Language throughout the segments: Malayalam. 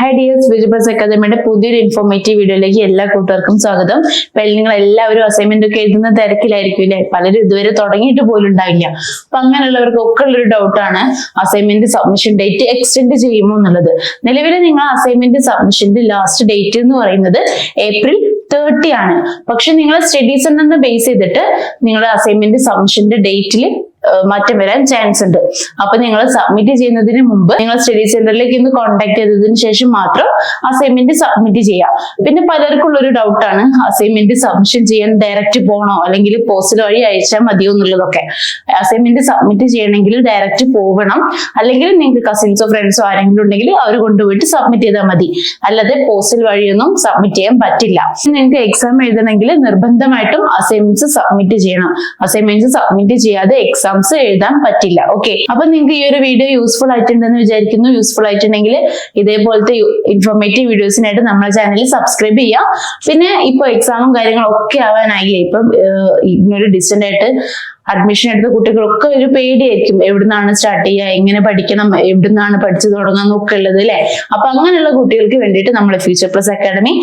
ഹൈ ഡിയേഴ്സ് വിജിബസ് അക്കാദമിയുടെ പുതിയൊരു ഇൻഫോർമേറ്റീവ് വീഡിയോയിലേക്ക് എല്ലാ കൂട്ടുകാർക്കും സ്വാഗതം. അപ്പൊ നിങ്ങൾ എല്ലാവരും അസൈൻമെന്റ് ഒക്കെ എഴുതുന്ന തിരക്കിലായിരിക്കും അല്ലെ? പലരും ഇതുവരെ തുടങ്ങിയിട്ട് പോലും ഉണ്ടാവില്ല. അപ്പൊ അങ്ങനെയുള്ളവർക്ക് ഒക്കെ ഉള്ളൊരു ഡൗട്ടാണ് അസൈൻമെന്റ് സബ്മിഷൻ ഡേറ്റ് എക്സ്റ്റെൻഡ് ചെയ്യുമോ എന്നുള്ളത്. നിലവിൽ നിങ്ങൾ അസൈൻമെന്റ് സബ്മിഷന്റെ ലാസ്റ്റ് ഡേറ്റ് എന്ന് പറയുന്നത് ഏപ്രിൽ തേർട്ടി ആണ്. പക്ഷെ നിങ്ങൾ സ്റ്റഡീസിൽ നിന്ന് ബേസ് ചെയ്തിട്ട് നിങ്ങളുടെ അസൈൻമെന്റ് സബ്മിഷന്റെ ഡേറ്റിൽ മാറ്റം വരാൻ ചാൻസ് ഉണ്ട്. അപ്പൊ നിങ്ങൾ സബ്മിറ്റ് ചെയ്യുന്നതിന് മുമ്പ് നിങ്ങൾ സ്റ്റഡി സെന്ററിലേക്ക് ഒന്ന് കോൺടാക്ട് ചെയ്തതിന് ശേഷം മാത്രം അസൈൻമെന്റ് സബ്മിറ്റ് ചെയ്യാം. പിന്നെ പലർക്കുള്ള ഒരു ഡൗട്ടാണ് അസൈൻമെന്റ് സബ്മിഷൻ ചെയ്യാൻ ഡയറക്റ്റ് പോകണോ അല്ലെങ്കിൽ പോസ്റ്റൽ വഴി അയച്ചാൽ മതിയോ എന്നുള്ളതൊക്കെ. അസൈൻമെന്റ് സബ്മിറ്റ് ചെയ്യണമെങ്കിൽ ഡയറക്റ്റ് പോകണം അല്ലെങ്കിൽ നിങ്ങൾക്ക് കസിൻസോ ഫ്രണ്ട്സോ ആരെങ്കിലും ഉണ്ടെങ്കിൽ അവർ കൊണ്ടുപോയിട്ട് സബ്മിറ്റ് ചെയ്താൽ മതി. അല്ലാതെ പോസ്റ്റൽ വഴിയൊന്നും സബ്മിറ്റ് ചെയ്യാൻ പറ്റില്ല. നിങ്ങൾക്ക് എക്സാം എഴുതണമെങ്കിൽ നിർബന്ധമായിട്ടും അസൈൻമെന്റ്സ് സബ്മിറ്റ് ചെയ്യണം. അസൈൻമെന്റ്സ് സബ്മിറ്റ് ചെയ്യാതെ എക്സാംസ് എഴുതാൻ പറ്റില്ല. ഓക്കെ അപ്പൊ നിങ്ങൾക്ക് ഈ ഒരു വീഡിയോ യൂസ്ഫുൾ ആയിട്ടുണ്ടെന്ന് വിചാരിക്കുന്നു. യൂസ്ഫുൾ ആയിട്ടുണ്ടെങ്കിൽ ഇതേപോലത്തെ ഇൻഫോർമേറ്റീവ് വീഡിയോസിനായിട്ട് നമ്മുടെ ചാനൽ സബ്സ്ക്രൈബ് ചെയ്യുക പിന്നെ ഇപ്പൊ എക്സാമും കാര്യങ്ങളും ഒക്കെ ആവാനായില്ലേ? ഇപ്പം ഇങ്ങനെ ഡിസ്റ്റന്റ് ആയിട്ട് അഡ്മിഷൻ എടുത്ത കുട്ടികളൊക്കെ ഒരു പേടിയായിരിക്കും. എവിടുന്നാണ് സ്റ്റാർട്ട് ചെയ്യുക? എങ്ങനെ പഠിക്കണം? എവിടുന്നാണ് പഠിച്ചു തുടങ്ങുക ഒക്കെ ഉള്ളത് അല്ലെ? അപ്പൊ അങ്ങനെയുള്ള കുട്ടികൾക്ക് വേണ്ടിയിട്ട് നമ്മൾ future plus academy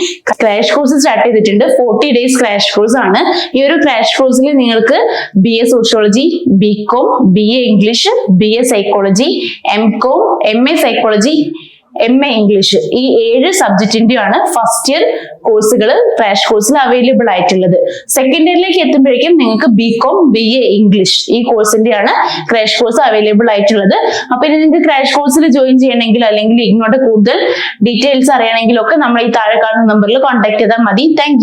crash course start ചെയ്തിട്ടുണ്ട്. ഫോർട്ടി ഡേയ്സ് ക്രാഷ് കോഴ്സ് ആണ്. ഈ ഒരു ക്രാഷ് കോഴ്സിൽ നിങ്ങൾക്ക് B A sociology B com B A English B A psychology M com M A psychology M A English ഈ ഏഴ് സബ്ജക്റ്റിന്റെയാണ് ഫസ്റ്റ് ഇയർ കോഴ്സുകൾ ക്രാഷ് കോഴ്സിൽ അവൈലബിൾ ആയിട്ടുള്ളത്. സെക്കൻഡ് ഇയറിലേക്ക് എത്തുമ്പോഴേക്കും നിങ്ങൾക്ക് B com B A English ഈ കോഴ്സിന്റെയാണ് ക്രാഷ് കോഴ്സ് അവൈലബിൾ ആയിട്ടുള്ളത്. അപ്പൊ ഇനി നിങ്ങൾക്ക് ക്രാഷ് കോഴ്സിൽ ജോയിൻ ചെയ്യണമെങ്കിൽ അല്ലെങ്കിൽ ഇങ്ങോട്ട് കൂടുതൽ ഡീറ്റെയിൽസ് അറിയണമെങ്കിലൊക്കെ നമ്മൾ ഈ താഴെ കാണുന്ന നമ്പറിൽ കോൺടാക്ട് ചെയ്താൽ മതി. താങ്ക്